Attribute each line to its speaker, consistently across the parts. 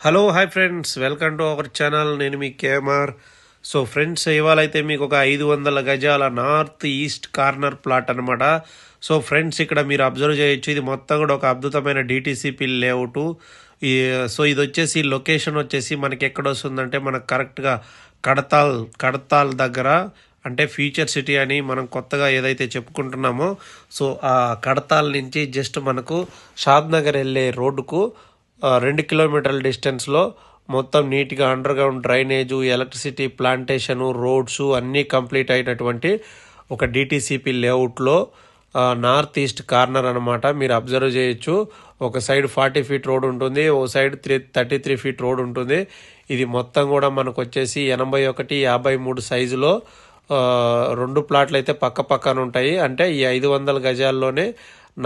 Speaker 1: Hello hi friends welcome to our channel నేను మీ KMR. So friends ఇవాళ అయితే మీకు ఒక ఐదు వందల గజాల నార్త్ ఈస్ట్ కార్నర్ ప్లాట్ అనమాట సో ఫ్రెండ్స్ ఇక్కడ మీరు అబ్జర్వ్ చేయొచ్చు. ఇది మొత్తం కూడా ఒక అద్భుతమైన డిటీసీపీ లేఅవుట్ సో ఇది వచ్చేసి లొకేషన్ వచ్చేసి మనకి ఎక్కడ వస్తుందంటే మనకు కరెక్ట్గా కడతాల్ కడతాల్ దగ్గర. అంటే ఫ్యూచర్ సిటీ అని మనం కొత్తగా ఏదైతే చెప్పుకుంటున్నామో సో ఆ కడతాల్ నుంచి జస్ట్ మనకు షాద్ నగర్ వెళ్ళే రోడ్డుకు రెండు కిలోమీటర్ల డిస్టెన్స్లో మొత్తం నీట్గా under ground drainage electricity plantation roads అన్నీ కంప్లీట్ అయినటువంటి ఒక డిటీసీపీ లేఅవుట్లో నార్త్ ఈస్ట్ కార్నర్ అనమాట మీరు అబ్జర్వ్ చేయొచ్చు. ఒక సైడ్ ఫార్టీ ఫీట్ రోడ్ ఉంటుంది ఓ side three thirty three feet road ఉంటుంది. ఇది మొత్తం కూడా మనకు వచ్చేసి ఎనభై ఒకటి యాభై మూడు సైజులో రెండు ప్లాట్లు అయితే పక్క పక్కన ఉంటాయి. అంటే ఈ ఐదు వందల గజాల్లోనే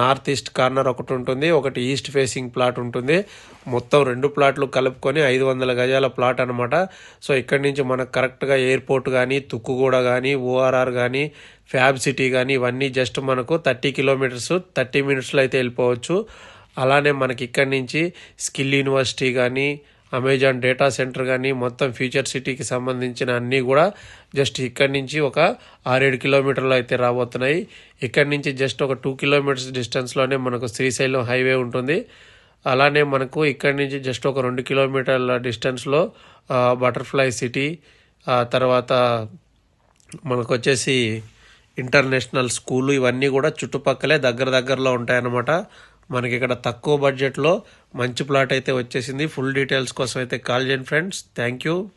Speaker 1: నార్త్ ఈస్ట్ కార్నర్ ఒకటి ఉంటుంది ఒకటి ఈస్ట్ ఫేసింగ్ ప్లాట్ ఉంటుంది. మొత్తం రెండు ప్లాట్లు కలుపుకొని ఐదు వందల గజాల ప్లాట్ అనమాట సో ఇక్కడి నుంచి మనకు కరెక్ట్గా ఎయిర్పోర్ట్ కానీ తుక్కుగూడ కానీ ఓఆర్ఆర్ కానీ ఫ్యాబ్ సిటీ కానీ ఇవన్నీ జస్ట్ మనకు థర్టీ కిలోమీటర్స్ థర్టీ మినిట్స్లో అయితే వెళ్ళిపోవచ్చు. అలానే మనకి ఇక్కడి నుంచి స్కిల్ యూనివర్సిటీ కానీ అమెజాన్ డేటా సెంటర్ కానీ మొత్తం ఫ్యూచర్ సిటీకి సంబంధించిన అన్నీ కూడా జస్ట్ ఇక్కడి నుంచి ఒక ఆరేడు కిలోమీటర్లు అయితే రాబోతున్నాయి. ఇక్కడి నుంచి జస్ట్ ఒక టూ కిలోమీటర్స్ డిస్టెన్స్లోనే మనకు శ్రీశైలం హైవే ఉంటుంది. అలానే మనకు ఇక్కడి నుంచి జస్ట్ ఒక రెండు కిలోమీటర్ల డిస్టెన్స్లో బటర్ఫ్లై సిటీ తర్వాత మనకు వచ్చేసి ఇంటర్నేషనల్ స్కూలు ఇవన్నీ కూడా చుట్టుపక్కలే దగ్గర దగ్గరలో ఉంటాయన్నమాట. మనకి ఇక్కడ తక్కువ బడ్జెట్లో మంచి ప్లాట్ అయితే వచ్చేసింది. ఫుల్ డీటెయిల్స్ కోసం అయితే కాల్ చేయండి ఫ్రెండ్స్ థ్యాంక్ యూ